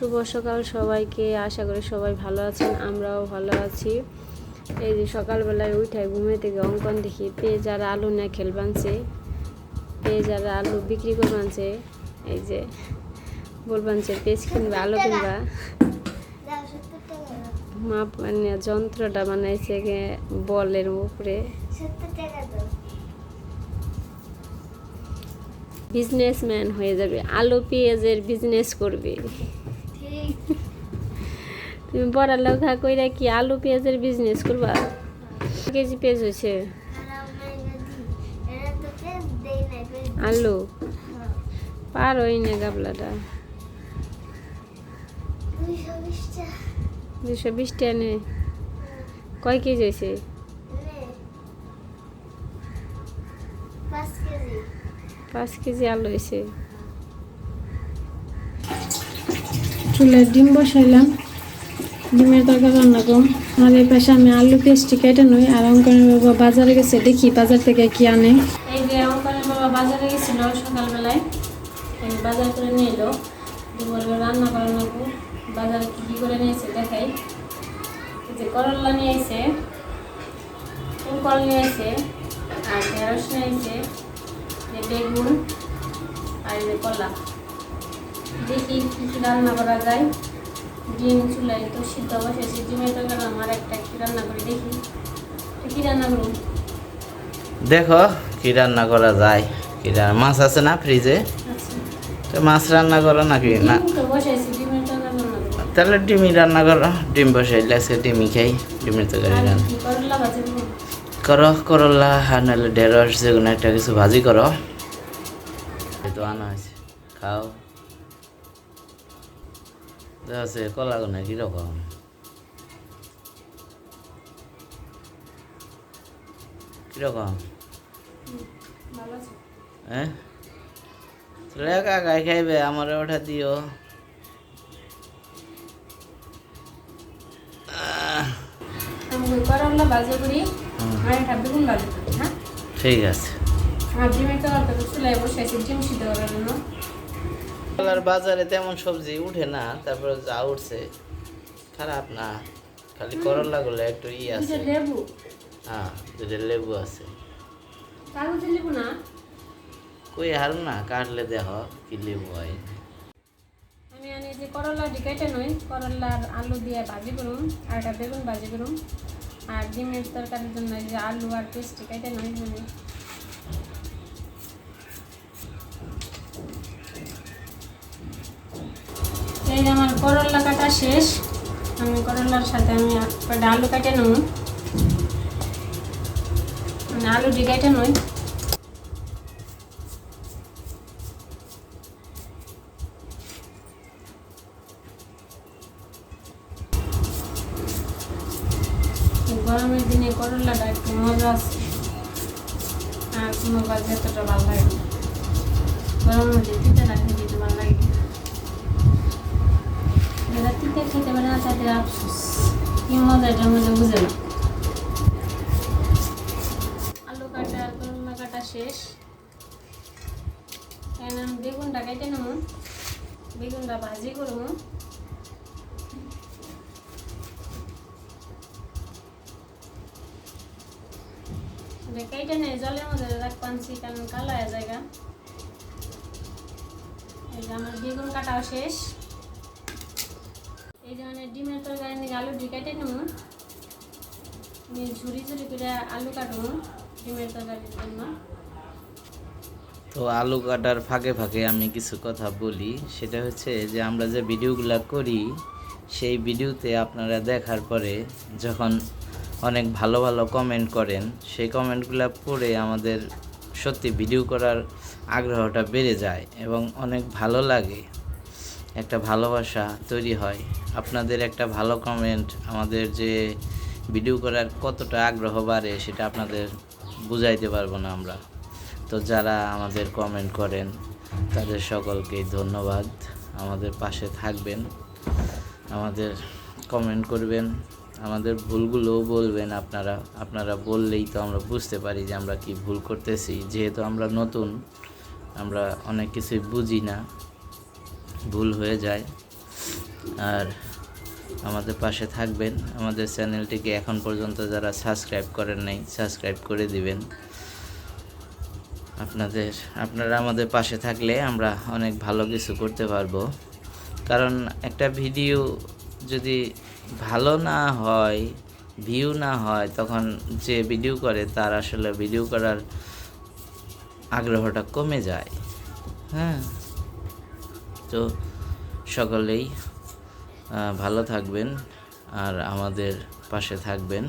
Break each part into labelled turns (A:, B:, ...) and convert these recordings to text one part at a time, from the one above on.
A: শুভ সকাল সবাইকে। আশা করি সবাই ভালো আছেন, আমরাও ভালো আছি। এই যে সকালবেলায় উঠায় ঘুমে থেকে অঙ্কন দেখি পেঁয়াজ আর আলু না খেল বানছে। পেঁয়াজ আর আলু বিক্রি করে বানছে। এই যে বল বানছে, পেঁয়াজ কিনবা, আলু কিনবা। মাপ মানে যন্ত্রটা বানাইছে বলের উপরে। বিজনেসম্যান হয়ে যাবে, আলু পেঁয়াজের বিজনেস করবে। তুমি পড়ালেখা কইরা কি আলু পেঁয়াজের বিজনেস করবা? কেজি পেঁয়াজ হয়েছে আলু? পার হই না গাবলাটা। দুশো বিশ টাকা নে। কয় কেজি হয়েছে পাঁচ কেজি আলু হয়েছে চুলের ডিম বসাইলাম। ডিমের তরকারি রান্না করুন। আর এই পাশে আমি আলু পেস্টি কেটে নই আর অঙ্কনের বাবা বাজারে গেছে। দেখি বাজার থেকে কি আনে। এই যে অঙ্কনের বাবা বাজারে গেছিল সকালবেলায়। বাজার করে নিয়ে এলো। দুপুরে রান্না করে নেব বাজারে কি কি করে নিয়েছে দেখাই। যে করল্লা নিয়ে এসে ফুলকল নিয়ে এসে আর ঢেঁড়স নিয়ে এসে যে বেগুন, আর যে কলা দেখি কি কি রান্না করা যায়। ডিম চুলাই তো সিদ্ধ বসেছি ডিমের তরকারি আমার একটা কি রান্না করি দেখি। কি রান্না করুন
B: দেখো কি রান্না করা যায়। কি মাছ আছে না ফ্রিজে?
A: আচ্ছা।
B: তো মাছ রান্না করো নাকি? না। তাহলে ডিমই রান্না করো। ডিম বসাইলে আজকে ডিমই খাই ডিমের তরকারি রান্না। করো করলা আর নাহলে ঢেঁড়স যেগুলো একটা কিছু ভাজি করো। তো আনা হয়েছে। খাও। আছে কলা গোনা কীরকম? কীরকম?
A: আছে
B: হ্যাঁ খাইবে আমার ওটা দিও। ঠিক আছে।
A: আর ডিমের তরকারি চুলাই বসেছি ডিম সিদ্ধ করার জন্য।
B: কলার বাজারে তেমন সবজি উঠে না তারপরে যা উঠছে খারাপ না। খালি করলা গুলো একটু ই আছে।
A: লেবু?
B: হ্যাঁ দুটো লেবু আছে।
A: লেবু না?
B: কই হার না কাটলে দেখ কি লেবু হয়?
A: আমি আনি যে করলা ডিকাইটে নই করলার আলু দিয়ে ভাজি করুন আর একটা বেগুন ভাজি করুন আর ডিমের তরকারির জন্য যে আলু আর পেস্ট ডিকাইটে নই এই যে আমার করলা কাটা শেষ। আমি করলার সাথে আমি একটা আলু কাটে নেব। মানে আলু ডিকাইটে নই। গরমের দিনে করলাটা একটু মজা আছে। আর কোনো কাজে এতটা ভালো লাগে গরমের মধ্যে তিতে লাগে যারা তিতে খেতে পারে না তাদের আফসোস কি মজা এটার মধ্যে বুঝে না আলু কাটা করলা কাটা শেষ বেগুনটা কেটে নেব বেগুনটা ভাজি করব কেটে নেই জলের মধ্যে রাখ পানছি কারণ কালো হয়ে জায়গা এই যে আমার বেগুন কাটাও শেষ এই যে মানে ডিমের তরকারি আলু কেটে নেব। নিয়ে ঝুরি ঝুরি করে আলু ডিমের তরকারির জন্য।
B: তো আলু কাটার ফাঁকে ফাঁকে আমি কিছু কথা বলি। সেটা হচ্ছে যে আমরা যে ভিডিওগুলো করি, সেই ভিডিওতে আপনারা দেখার পরে যখন অনেক ভালো ভালো কমেন্ট করেন, সেই কমেন্টগুলো পড়ে আমাদের সত্যি ভিডিও করার আগ্রহটা বেড়ে যায় এবং অনেক ভালো লাগে। একটা ভালোবাসা তৈরি হয়। আপনাদের একটা ভালো কমেন্ট আমাদের যে ভিডিও করার কতটা আগ্রহ বাড়ে সেটা আপনাদের বুঝাইতে পারব না আমরা। তো যারা আমাদের কমেন্ট করেন, তাদের সকলকেই ধন্যবাদ। আমাদের পাশে থাকবেন, আমাদের কমেন্ট করবেন, আমাদের ভুলগুলোও বলবেন আপনারা। আপনারা বললেই তো আমরা বুঝতে পারি যে আমরা কি ভুল করতেছি। যেহেতু আমরা নতুন, আমরা অনেক কিছুই বুঝি না। ভুল হয়ে যায়। আর আমাদের পাশে থাকবেন। আমাদের চ্যানেলটিকে এখন পর্যন্ত যারা সাবস্ক্রাইব করেন নাই, সাবস্ক্রাইব করে দিবেন। আপনাদের, আপনারা আমাদের পাশে থাকলে আমরা অনেক ভালো কিছু করতে পারব। কারণ একটা ভিডিও যদি ভালো না হয়, ভিউ না হয়, তখন যে ভিডিও করে তার আসলে ভিডিও করার আগ্রহটা কমে যায়। হ্যাঁ? তো সকলেই ভালো থাকবেন আর আমাদের পাশে থাকবেন।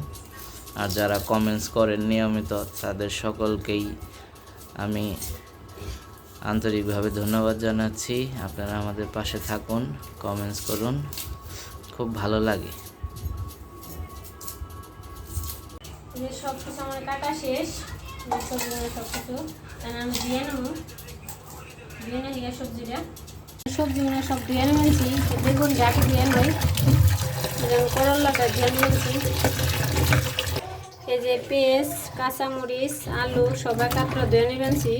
B: আর যারা কমেন্টস করেন নিয়মিত, তাদের সকলকেই আমি আন্তরিকভাবে ধন্যবাদ জানাচ্ছি। আপনারা আমাদের পাশে থাকুন কমেন্টস করুন, খুব ভালো লাগে।
A: এই যে সব কিছু আমার কাটা শেষ। সবজি সব কিছু আমি দিয়ে নেব। দিয়ে নিয়ে সবজিটা। সবজিগুলো সব দিয়ে নিয়েছি বেগুন ডাকে দিয়ে নেই করলাটা দিয়ে নিয়েছি এই যে পেঁয়াজ, কাঁচামরিচ, আলু সবাই কাঁকড়া ধুয়ে নিবেনছি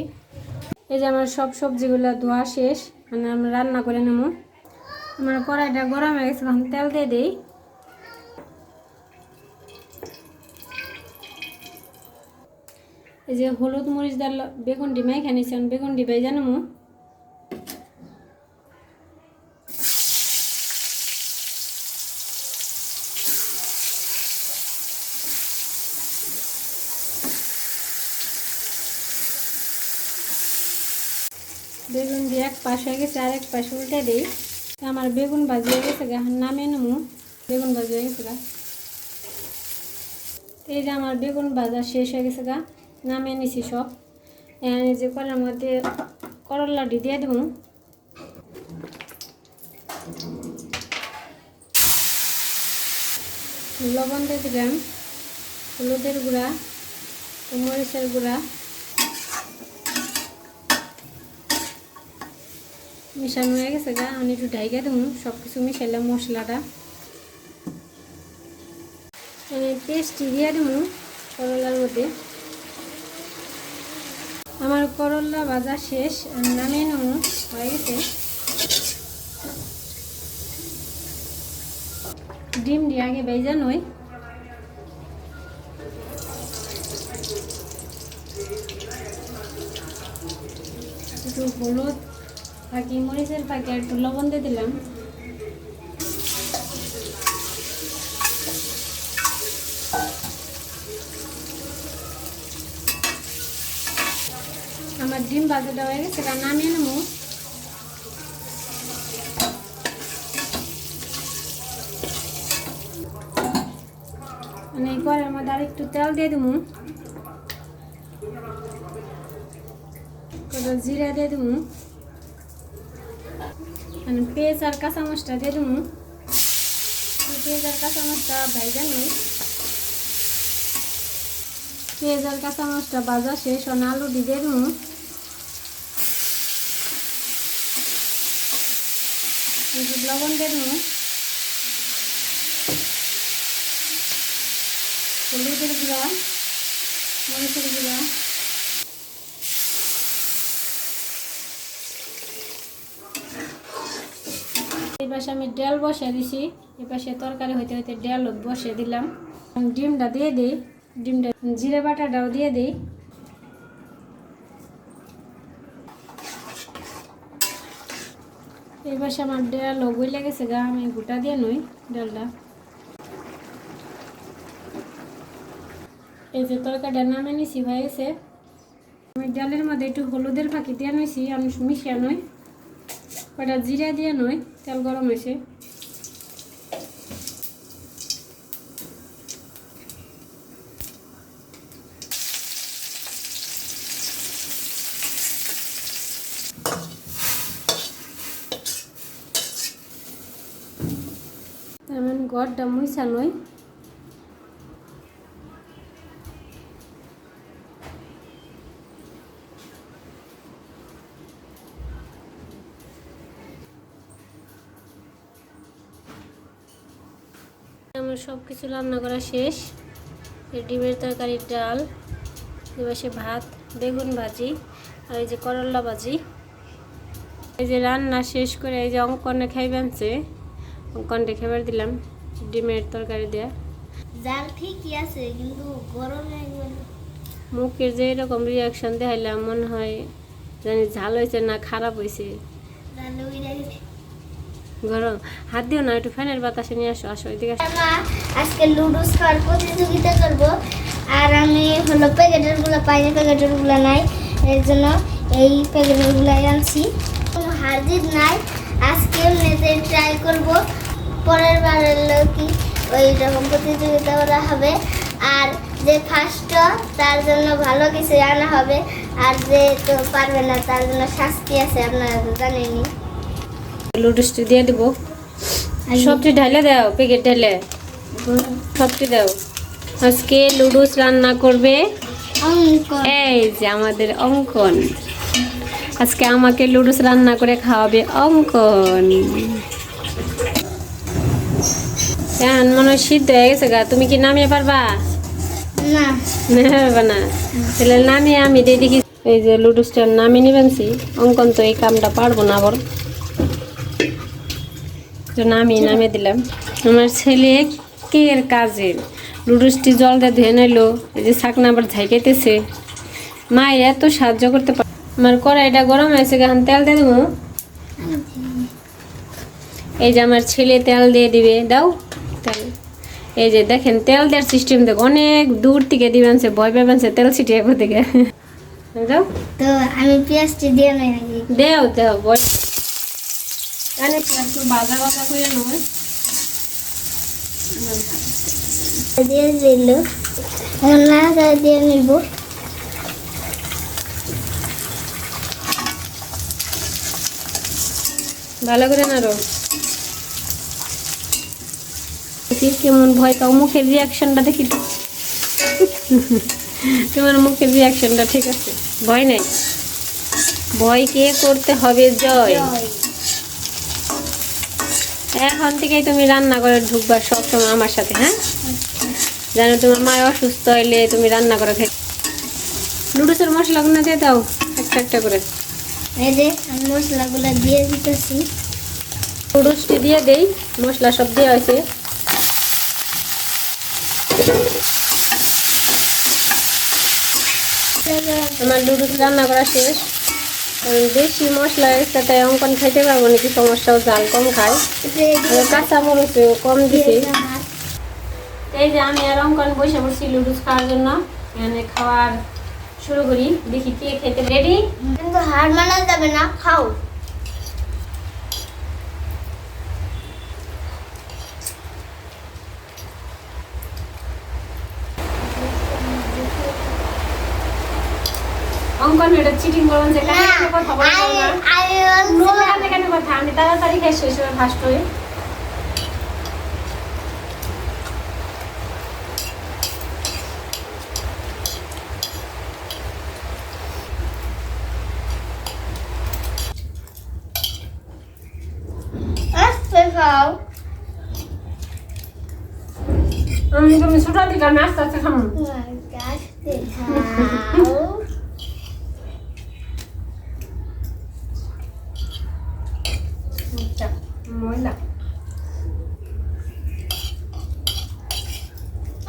A: এই যে আমার সব সবজিগুলো ধোয়া শেষ মানে আমরা রান্না করে নেব। আমার কড়াইটা গরম হয়ে গেছে, এখন তেল দিয়ে দিই। এই যে হলুদ মরিচ ডাল বেগুন ডিমাই খানিছেন বেগুন ডিবাই জানো বেগুন দিয়ে এক পাশ হয়ে গেছে আর এক পাশ উল্টে দিই। আমার বেগুন ভাজি হয়ে গেছে গা নামে নেব। বেগুন ভাজি হয়ে গেছে গা। এই যে আমার বেগুন ভাজা শেষ হয়ে গেছে গা নামে নিছি সব। যে করার মধ্যে করলাটি দিয়ে দেবো। লবণ দিয়ে দিলাম, হলুদের গুঁড়া, মরিচের গুঁড়া। মিশানো হয়ে গেছে গা, আমি একটু ঢাইকা দেবো সব কিছু মিশাইলাম মশলাটা। পেস্টটি দিয়ে দেবো করলার মধ্যে। আমার করলা ভাজা শেষ নামিয়ে নেব, হয়ে গেছে। ডিম দিয়ে আগে বেজা নই একটু হলুদ বাকি মরিচের পাকে একটু লবণ দিয়ে দিলাম। আমার ডিম ভাজাটা হয়ে গেছে, এটা নামিয়ে নেব। মানে এই করার মধ্যে আর একটু তেল দিয়ে দেবো। জিরা দিয়ে দেবো। মানে পেঁয়াজ আর কাঁচামচটা দিয়ে দেবো পেঁয়াজ আর কাঁচামচটা ভাইজা নই। পেঁয়াজ আর কাঁচামচটা ভাজা শেষ অন আলু দিয়ে দেবো লবণ দিয়ে দেবো হলুদের গুঁড়া, মরিচের গুঁড়া। পাশে আমি ডাল বসিয়ে দিছি, এই পাশে তরকারি হইতে হইতে ডাল বসিয়ে দিলাম। ডিমটা দিয়ে দিই, ডিমটা জিরে বাটাটাও দিয়ে দিই। এই পাশে আমার ডাল গইলে লেগেছে গা, আমি গোটা দিয়ে নই ডালটা। এই যে তরকারিটা নামে নিছি, হয়ে গেছে। আমি ডালের মধ্যে একটু হলুদের ফাঁকি দিয়ে নইছি, আমি মিশিয়ে নই। কটা জিরা দিয়ে নই তেল গরম হয়েছে। আমি গড়টা মুইছা নই আমার সব কিছু রান্না করা শেষ। ডিমের তরকারির ডাল এবার ভাত বেগুন ভাজি আর এই যে করল্লা ভাজি। এই যে রান্না শেষ করে এই যে অঙ্কনে খাইবেনছে কন্টে খেবার দিলাম ডিমের তরকারি দেয়া।
C: জাল ঠিকই আছে কিন্তু গরমে
A: মুখের যে এরকম রিয়াকশন দেখাইলাম মনে হয় জানি ঝাল হয়েছে না খারাপ হয়েছে গরম। হাত দিও না, একটু ফ্যানের বাতাসে নিয়ে আসো আসো আসো।
C: আজকে লুডোস খাওয়ার প্রতিযোগিতা করব। আর আমি হলো প্যাকেটেরগুলো পাইনি প্যাকেটেরগুলো নাই। এর জন্য এই প্যাকেটেরগুলো আনছি। কোনো হার নাই। আজকে এমনিতে ট্রাই করব। পরের বারের কি ওই রকম প্রতিযোগিতা করা হবে। আর যে ফার্স্ট তার জন্য ভালো কিছু আনা হবে। আর যে তো পারবে না, তার জন্য শাস্তি আছে, আপনারা তো জানেনই।
A: লুডুসটি দিয়ে দিব। সবটি ঢালে দাও প্যাকেট ঢালে। সবটি দাও। আজকে লুডুস রান্না করবে এই যে আমাদের অঙ্কন। আজকে আমাকে লুডুস রান্না করে খাওয়াবে অঙ্কন। এখন মনে হয়? সিদ্ধ হয়ে গেছে গা। তুমি কি নামিয়ে পারবা?
C: না।
A: না পারবা না। তাহলে নামিয়ে আমি দিয়ে দেখি। এই যে লুডুসটা নামিয়ে নিবেনছি অঙ্কন তো এই কামটা পারব না আবার। তো নামিয়ে নামিয়ে দিলাম। আমার ছেলে কের কাজের। লুডুসটি জল দিয়ে ধুয়ে নিলো এই যে শাকনা আবার ঝাইকাইতেছে মা এত সাহায্য করতে পার আমার কড়াইটা গরম হয়েছে এখন তেল দিয়ে দেবো? এই যে আমার ছেলে তেল দিয়ে দিবে দাও তেল। এই যে দেখেন তেল দেওয়ার সিস্টেম দেখো অনেক দূর থেকে দিবেন সে ভয় পাবেন সে তেল ছিটিয়ে থেকে দাও।
C: তো আমি পেঁয়াজটি দিয়ে নেই
A: দেও দেও বল কানে একটু বাজা বাজা করে
C: দিয়ে দিল। এখন দিয়ে নিব।
A: ভালো করে নাড়ো। কেমন ভয় পাও। মুখের রিয়াকশনটা দেখি তোমার মুখের রিয়াকশনটা ঠিক আছে। ভয় নেই? ভয় কে করতে হবে? জয়। এখন থেকেই তুমি রান্না করে ঢুকবা সবসময় আমার সাথে হ্যাঁ? জানো তোমার মা অসুস্থ হইলে তুমি রান্না করে খাই নুডলসের মশলাগুলো দিয়ে দাও একটা একটা করে।
C: এই যে আমি মশলাগুলো দিয়ে দিতেছি।
A: নুডলসটি দিয়ে দেই মশলা সব দেওয়া হয়েছে। আমার নুডলস রান্না করা শেষ। বেশি মশলা একসাথে অঙ্কন খাইতে পারব নাকি? সমস্যাও জাল কম খায় কাঁচা মরিচও কম দিছি। এই যে আমি আর অঙ্কন বসে পড়ছি লুডুস খাওয়ার জন্য। মানে খাওয়ার শুরু করি। দেখি কে খেতে রেডি
C: কিন্তু হার মানা যাবে না, খাও।
A: অঙ্কন এটা চিটিং করবেন যে কানে কানে কথা বলব না। নোংরা কানে কানে কথা আমি তাড়াতাড়ি খাই শেষ হয়ে ফার্স্ট হয়ে আমি তুমি ছোটা দিকে আমি আস্তে আস্তে খাব
C: আস্তে খাও
A: আচ্ছা, ময়লা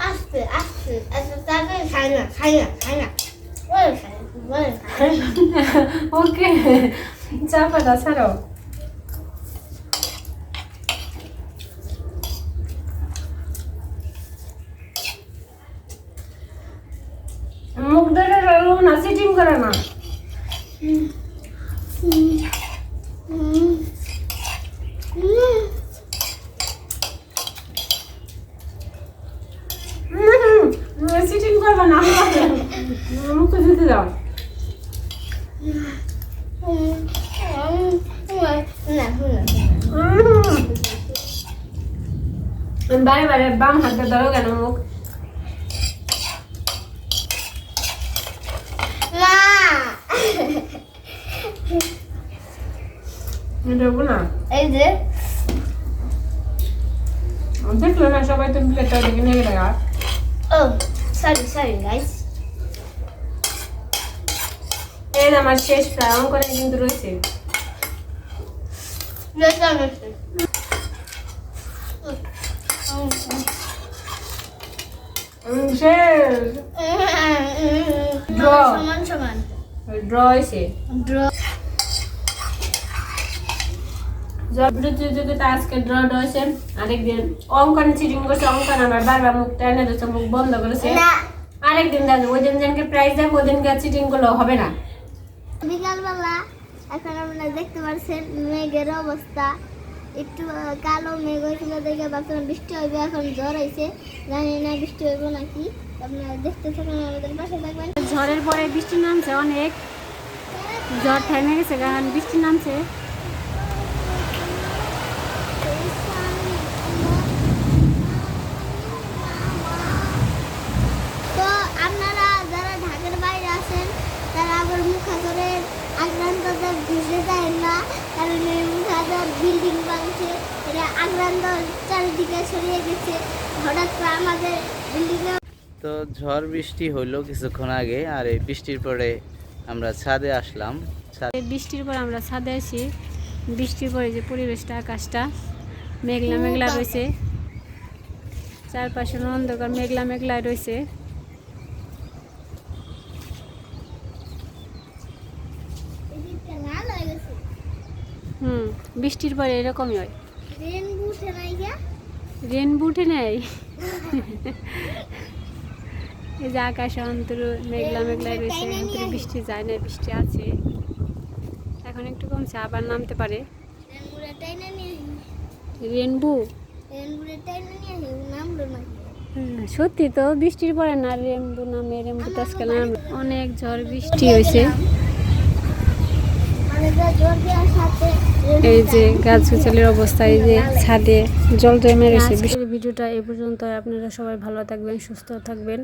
C: আস্তে আস্তে এত তাড়াতাড়ি খাই না খাই না
A: ওকে চাপাটা ছাড়ো মুখ ধরে রাখো না সিটিং করে না সিটিং করবে না মুখে দিতে দাও
C: না
A: বারে বারে বাম হাতে ধরো কেন মুখ?
C: এই যে
A: দেখল না। সবাই তো প্লেটটা দেখে নিয়ে গেলে
C: ও সরি সরি গাইস
A: এই আমার শেষ প্রায় অঙ্কনে কিন্তু রয়েছে. আজকে আরেকদিন অঙ্কন চিটিং করছে অঙ্কন আমার বারবার মুখ দিচ্ছে মুখ বন্ধ করেছে। আরেকদিন দাদু ওই দিন যেনকে প্রাইজ দেবো ওই দিনকে চিটিং করলেও হবে না।
C: এখন আপনারা দেখতে পাচ্ছেন মেঘের অবস্থা। একটু কালো মেঘ হয়েছিল দেখে ভাবছিলাম বৃষ্টি হইবে, এখন ঝড় হয়েছে জানি না বৃষ্টি হইব নাকি। আপনারা দেখতে থাকুন, আমাদের পাশে থাকবেন।
A: ঝড়ের পরে বৃষ্টি নামছে অনেক। ঝড় থেমে গেছে, কারণ বৃষ্টি নামছে
C: তো আপনারা যারা ঢাকার বাইরে আছেন তারা আবার মুখাগরের আক্রান্ততে বুঝতে যায় না কারণ বিল্ডিং ভাঙছে এটা আক্রান্ত চারিদিকে ছড়িয়ে গেছে। হঠাৎ করে আমাদের বিল্ডিংয়ে
B: তো ঝড় বৃষ্টি হলো কিছুক্ষণ আগে আর এই বৃষ্টির পরে আমরা ছাদে আসলাম। ছাদ-
A: বৃষ্টির পর আমরা ছাদে আছি বৃষ্টির পরে যে পরিবেশটা আকাশটা মেঘলা মেঘলা রয়েছে। চারপাশে অন্ধকার মেঘলা মেঘলা রয়েছে
C: এদিকটা লাল হয়ে গেছে
A: হুম বৃষ্টির পরে এরকমই হয়।
C: রেনবো উঠে নাই
A: রেনবো এই যে আকাশে অন্তর মেঘলা মেঘলা রয়েছে অন্তরে বৃষ্টি যায় না বৃষ্টি আছে। এখন একটু কমছে আবার নামতে পারে। রেনবো সত্যি তো বৃষ্টির পরে না রেমবু নামে রেমবু তো আজকে নাম অনেক ঝড় বৃষ্টি হয়েছে।
C: দেওয়ার সাথে
A: এই যে গাছ অবস্থায় অবস্থা, এই যে ছাদে জল জমে রয়েছে। ভিডিওটা এ পর্যন্ত আপনারা সবাই ভালো থাকবেন, সুস্থ থাকবেন।